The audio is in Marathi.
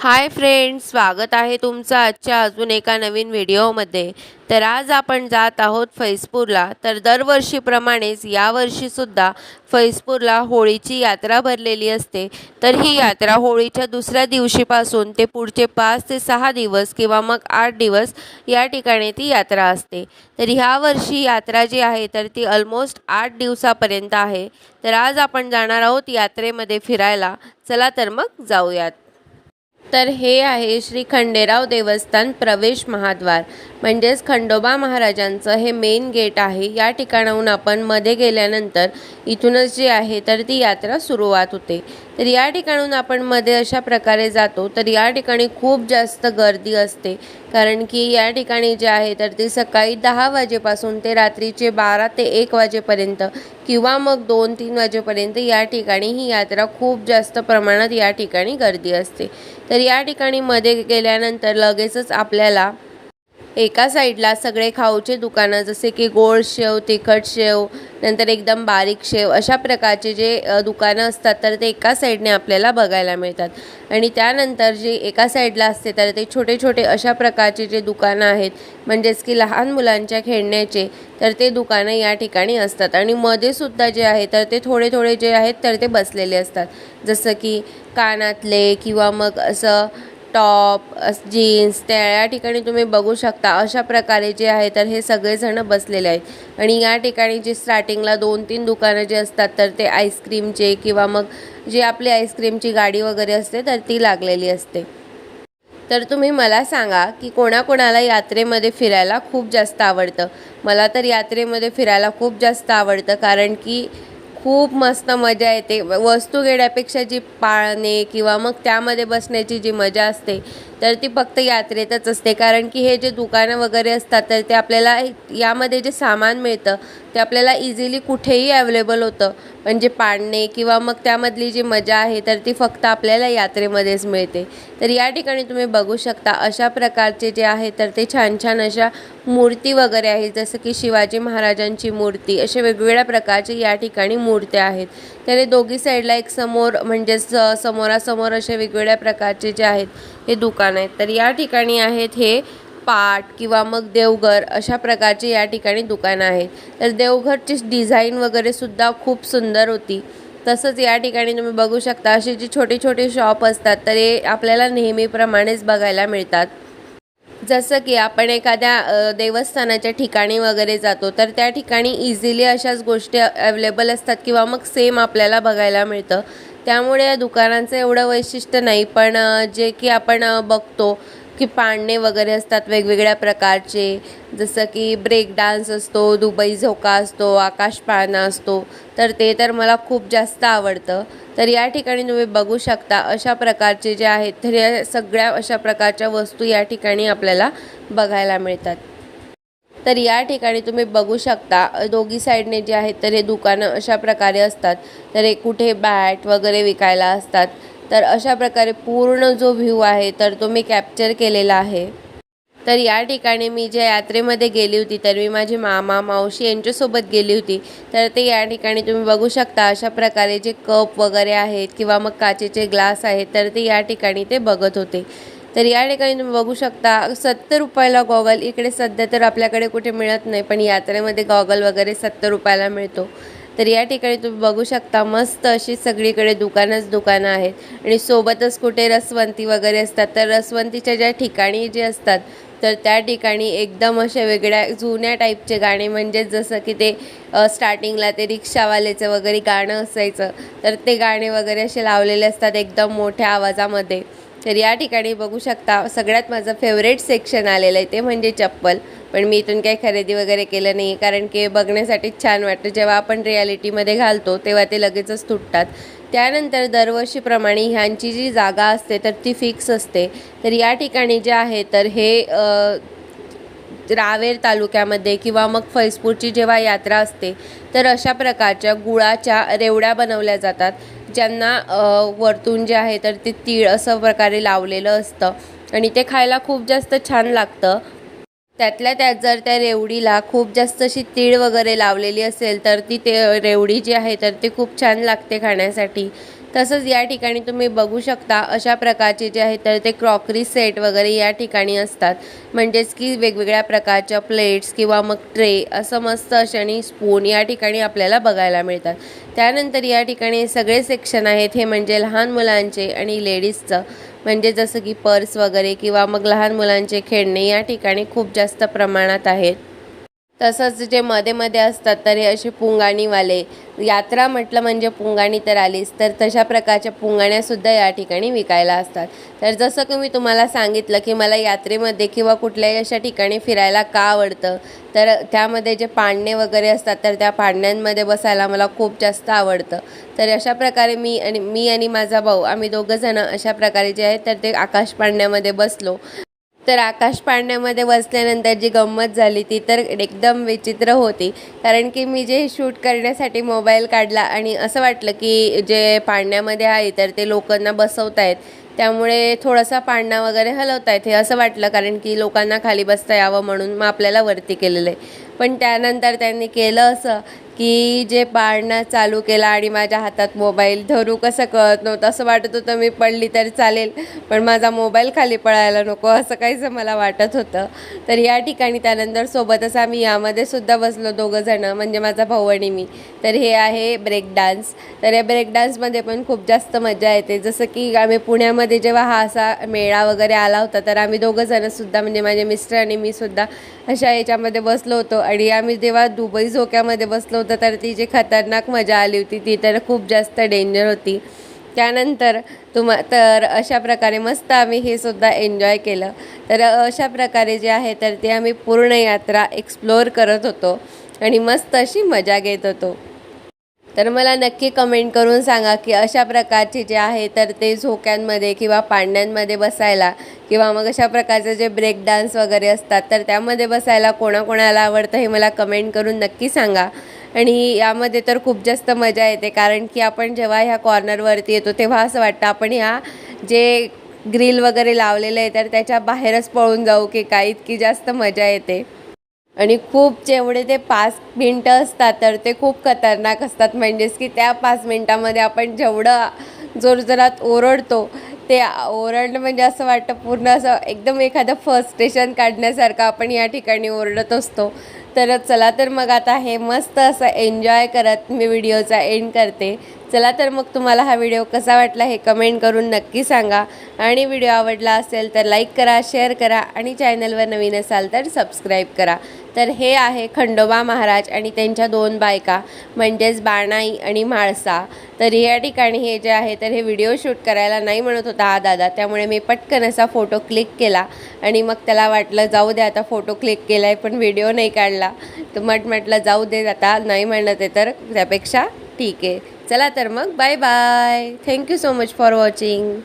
हाय फ्रेंड्स स्वागत आहे तुमचं आजच्या अजून एका नवीन व्हिडिओमध्ये. तर आज आपण जात आहोत फैजपूरला तर दरवर्षीप्रमाणेच यावर्षीसुद्धा फैजपूरला होळीची यात्रा भरलेली असते. तर ही यात्रा होळीच्या दुसऱ्या दिवशीपासून ते पुढचे पाच ते सहा दिवस किंवा मग आठ दिवस या ठिकाणी ती यात्रा असते. तर ह्या वर्षी यात्रा जी आहे तर ती ऑलमोस्ट आठ दिवसापर्यंत आहे. तर आज आपण जाणार आहोत यात्रेमध्ये फिरायला. चला तर मग जाऊयात. तर हे आहे श्री खंडेराव देवस्थान प्रवेश महाद्वार. म्हणजेच खंडोबा महाराजांचं हे मेन गेट आहे. या ठिकाणाहून आपण मध्ये गेल्यानंतर इथूनच जे आहे तर ती यात्रा सुरुवात होते. तर या ठिकाणून आपण मध्ये अशा प्रकारे जातो तर या ठिकाणी खूप जास्त गर्दी असते. कारण की या ठिकाणी जे आहे तर ती सकाळी दहा वाजेपासून ते रात्रीचे बारा ते एक वाजेपर्यंत किंवा मग दोन तीन वाजेपर्यंत या ठिकाणी ही यात्रा खूप जास्त प्रमाणात या ठिकाणी गर्दी असते. तर या ठिकाणी मध्ये गेल्यानंतर लगेचच आपल्याला एका साईडला सगळे खाऊचे दुकानं जसे की गोड शेव तिखट शेव नंतर एकदम बारीक शेव अशा प्रकारचे जे दुकानं असतात तर ते एका साईडने आपल्याला बघायला मिळतात. आणि त्यानंतर जे एका साईडला असते तर ते छोटे छोटे अशा प्रकारचे जे दुकानं आहेत म्हणजेच की लहान मुलांच्या खेळण्याचे तर ते दुकानं या ठिकाणी असतात. आणि मध्ये सुद्धा जे आहे तर ते थोडे थोडे जे आहेत तर ते बसलेले असतात. जसं की कानातले किंवा मग असं टॉप जीन्स त्या या ठिकाणी तुम्ही बघू शकता. अशा प्रकारे जे आहे तर हे सगळेजण बसलेले आहेत. आणि या ठिकाणी जे स्टार्टिंगला दोन तीन दुकानं जे असतात तर ते आईस्क्रीमचे किंवा मग जे आपली आईस्क्रीमची गाडी वगैरे असते तर ती लागलेली असते. तर तुम्ही मला सांगा की कोणाकोणाला यात्रेमध्ये फिरायला खूप जास्त आवडतं? मला तर यात्रेमध्ये फिरायला खूप जास्त आवडतं कारण की खूप मस्त मजा येते. वस्तू घेण्यापेक्षा जी पाळणे किंवा मग त्यामध्ये बसण्याची जी मजा असते तर ती फक्त यात्रेतच असते. कारण की हे जे दुकानं वगैरे असतात तर ते आपल्याला यामध्ये जे सामान मिळतं ते आपल्याला इझिली कुठेही अवेलेबल होतं. म्हणजे पाडणे किंवा मग त्यामधली जी मजा आहे तर ती फक्त आपल्याला यात्रेमध्येच मिळते. तर या ठिकाणी तुम्ही बघू शकता अशा प्रकारचे जे आहे तर ते छान छान अशा मूर्ती वगैरे आहेत. जसं की शिवाजी महाराजांची मूर्ती असे वेगवेगळ्या प्रकारचे या ठिकाणी मूर्त्या आहेत. त्याने दोघी साईडला एक समोर म्हणजेच समोरासमोर असे वेगवेगळ्या प्रकारचे जे आहेत हे दुकान आहेत. तर या ठिकाणी आहेत हे पाट किंवा मग देवघर अशा प्रकारचे या ठिकाणी दुकानं आहेत. तर देवघरची डिझाईन वगैरे सुद्धा खूप सुंदर होती. तसंच या ठिकाणी तुम्ही बघू शकता असे जे छोटे छोटे शॉप असतात तर हे आपल्याला नेहमीप्रमाणेच बघायला मिळतात. जसं की आपण एखाद्या देवस्थानाच्या ठिकाणी वगैरे जातो तर त्या ठिकाणी इझिली अशाच गोष्टी अवेलेबल असतात किंवा मग सेम आपल्याला बघायला मिळतं. त्यामुळे या दुकानांचं एवढं वैशिष्ट्य नाही पण जे की आपण बघतो की पाळणे वगैरे असतात वेगवेगळ्या प्रकारचे. जसं की ब्रेक डान्स असतो दुबई झोका असतो आकाश पाळणा असतो. तर ते तर मला खूप जास्त आवडतं. तर या ठिकाणी तुम्ही बघू शकता अशा प्रकारचे जे आहेत तर या सगळ्या अशा प्रकारच्या वस्तू या ठिकाणी आपल्याला बघायला मिळतात. तर या ठिकाणी तुम्ही बघू शकता दोघी साईडने जे आहेत तर हे दुकानं अशा प्रकारे असतात. तर हे कुठे बॅट वगैरे विकायला असतात. तर अशा प्रकारे पूर्ण जो व्ह्यू आहे तर तो मी कॅप्चर केलेला आहे. तर या ठिकाणी मी ज्या यात्रेमध्ये गेली होती तर मी माझी मामा मावशी यांच्यासोबत गेली होती. तर ते या ठिकाणी तुम्ही बघू शकता अशा प्रकारे जे कप वगैरे आहेत किंवा मग काचेचे ग्लास आहेत तर ते या ठिकाणी ते बघत होते. तर या ठिकाणी तुम्ही बघू शकता सत्तर रुपयाला गॉगल. इकडे सध्या तर आपल्याकडे कुठे मिळत नाही पण यात्रेमध्ये गॉगल वगैरे सत्तर रुपयाला मिळतो. तर या ठिकाणी तुम्ही बघू शकता मस्त अशी सगळीकडे दुकानच दुकानं आहेत. आणि सोबतच कुठे रसवंती वगैरे असतात तर रसवंतीच्या ज्या ठिकाणी जे असतात तर त्या ठिकाणी एकदम अशा वेगळ्या जुन्या टाईपचे गाणे म्हणजे जसं की ते स्टार्टिंगला ते रिक्षावाल्याचं वगैरे गाणं असायचं तर ते गाणे वगैरे असे लावलेले असतात एकदम मोठ्या आवाजामध्ये. तर या ठिकाणी बघू शकता सगळ्यात माझं फेवरेट सेक्शन आलेलं आहे ते म्हणजे चप्पल. पण मी इथून काही खरेदी वगैरे केलं नाही कारण की बघण्यासाठीच छान वाटतं. जेव्हा आपण रियालिटीमध्ये घालतो तेव्हा ते लगेचच तुटतात. त्यानंतर दरवर्षीप्रमाणे ह्यांची जी जागा असते तर ती फिक्स असते. तर या ठिकाणी जे आहे तर हे रावेर तालुक्यामध्ये किंवा मग फैजपूरची जेव्हा यात्रा असते तर अशा प्रकारच्या गुळाच्या रेवड्या बनवल्या जातात ज्यांना वरतून जे आहे तर ते तीळ असं प्रकारे लावलेलं असतं. आणि ते खायला खूप जास्त छान लागतं. त्यातल्या त्यात जर त्या रेवडीला खूप जास्त अशी तीळ वगैरे लावलेली असेल तर ती ते रेवडी जी आहे तर ती खूप छान लागते खाण्यासाठी. तसंच या ठिकाणी तुम्ही बघू शकता अशा प्रकारचे जे आहे तर ते क्रॉकरी सेट वगैरे या ठिकाणी असतात. म्हणजेच की वेगवेगळ्या प्रकारच्या प्लेट्स किंवा मग ट्रे असं मस्त असे आणि स्पून या ठिकाणी आपल्याला बघायला मिळतात. त्यानंतर या ठिकाणी सगळे सेक्शन आहेत हे म्हणजे लहान मुलांचे आणि लेडीजचं म्हणजे जसं की पर्स वगैरे किंवा मग लहान मुलांचे खेळणे या ठिकाणी खूप जास्त प्रमाणात आहेत. तसंच जे मध्ये मध्ये असतात तर हे असे पुंगाणीवाले. यात्रा म्हटलं म्हणजे पुंगाणी तर आलीच तर तशा प्रकारच्या पुंगाण्यासुद्धा या ठिकाणी विकायला असतात. तर जसं की मी तुम्हाला सांगितलं की मला यात्रेमध्ये किंवा कुठल्याही अशा ठिकाणी फिरायला का आवडतं तर त्यामध्ये जे पाळणे वगैरे असतात तर त्या पाळण्यांमध्ये बसायला मला खूप जास्त आवडतं. तर अशा प्रकारे मी आणि मी आणि माझा भाऊ आम्ही दोघंजणं अशा प्रकारे जे आहेत तर ते आकाश पाळण्यामध्ये बसलो. तर आकाश पाळण्यामध्ये बसल्यानंतर जी गंमत झाली ती तर एकदम विचित्र होती. कारण की मी जे शूट करण्यासाठी मोबाईल काढला आणि असं वाटलं की जे पाळण्यामध्ये आहे तर ते लोकांना बसवत आहेत त्यामुळे थोडासा पाळणा वगैरे हलवता हे असं वाटलं कारण की लोकांना खाली बसता यावं म्हणून मग आपल्याला वरती केलेलं आहे. पण त्यानंतर त्यांनी केलं असं की जे पाळणं चालू केला आणि माझ्या हातात मोबाईल धरू कसं कळत नव्हतं. असं वाटत होतं मी पडली तर चालेल पण माझा मोबाईल खाली पळायला नको असं काहीच मला वाटत होतं. तर या ठिकाणी त्यानंतर सोबतच आम्ही यामध्ये सुद्धा बसलो दोघं जणं म्हणजे माझा भाऊ आणि मी. तर हे आहे ब्रेक डान्स तर या ब्रेक डान्समध्ये पण खूप जास्त मजा येते. जसं की आम्ही पुण्यामध्ये जेव्हा हा असा मेळा वगैरे आला होता तर आम्ही दोघं जणं सुद्धा म्हणजे माझे मिस्टर आणि मी सुद्धा अशा याच्यामध्ये बसलो होतो. आणि आम्ही जेव्हा दुबई झोक्यामध्ये बसलो होतो तर ती जी खतरनाक मजा आली होती ती तर खूप जास्त डेंजर होती. त्यानंतर तुम तर अशा प्रकारे मस्त आम्ही हे सुद्धा एन्जॉय केलं. तर अशा प्रकारे जे आहे तर ते आम्ही पूर्ण यात्रा एक्सप्लोअर करत होतो आणि मस्त अशी मजा घेत होतो. तर मला नक्की कमेंट करून सांगा की अशा प्रकारचे जे आहे तर ते झोक्यांमध्ये किंवा पाळण्यांमध्ये बसायला किंवा मग अशा प्रकारचे जे ब्रेक डान्स वगैरे असतात तर त्यामध्ये बसायला कोणाकोणाला आवडतं हे मला कमेंट करून नक्की सांगा. आणि यामध्ये तर खूप जास्त मजा येते कारण की आपण जेव्हा ह्या कॉर्नरवरती येतो तेव्हा असं वाटतं आपण ह्या जे ग्रिल वगैरे लावलेलं आहे तर त्याच्या बाहेरच पळून जाऊ की काय इतकी जास्त मजा येते. आणि खूप जेवढे ते पाच मिनटं असतात तर ते खूप खतरनाक असतात. म्हणजेच की त्या पाच मिनटामध्ये आपण जेवढं जोरजोरात ओरडतो ते ओरडणं म्हणजे असं वाटतं पूर्ण असं एकदम एखादं फर्स्ट स्टेशन काढण्यासारखं आपण या ठिकाणी ओरडत असतो. तर चला तर मग आता हे मस्त असं एन्जॉय करत मी व्हिडिओचा एंड करते. चला तर मग तुम्हाला हा व्हिडिओ कसा वाटला हे कमेंट करून नक्की सांगा. आणि व्हिडिओ आवडला असेल तर लाईक करा शेअर करा आणि चॅनलवर नवीन असाल तर सबस्क्राईब करा. तर हे आहे खंडोबा महाराज आणि त्यांच्या दोन बायका म्हणजेच बाणाई आणि म्हाळसा तर या ठिकाणी हे जे आहे तर हे व्हिडिओ शूट करायला नाही म्हणत होता हा दादा. त्यामुळे मी पटकन असा फोटो क्लिक केला आणि मग त्याला वाटलं जाऊ दे आता फोटो क्लिक केला आहे पण व्हिडिओ नाही काढला. तर मट म्हटलं जाऊ दे आता नाही म्हणत आहे तर त्यापेक्षा ठीक आहे. चला तर मग bye bye thank you so much for watching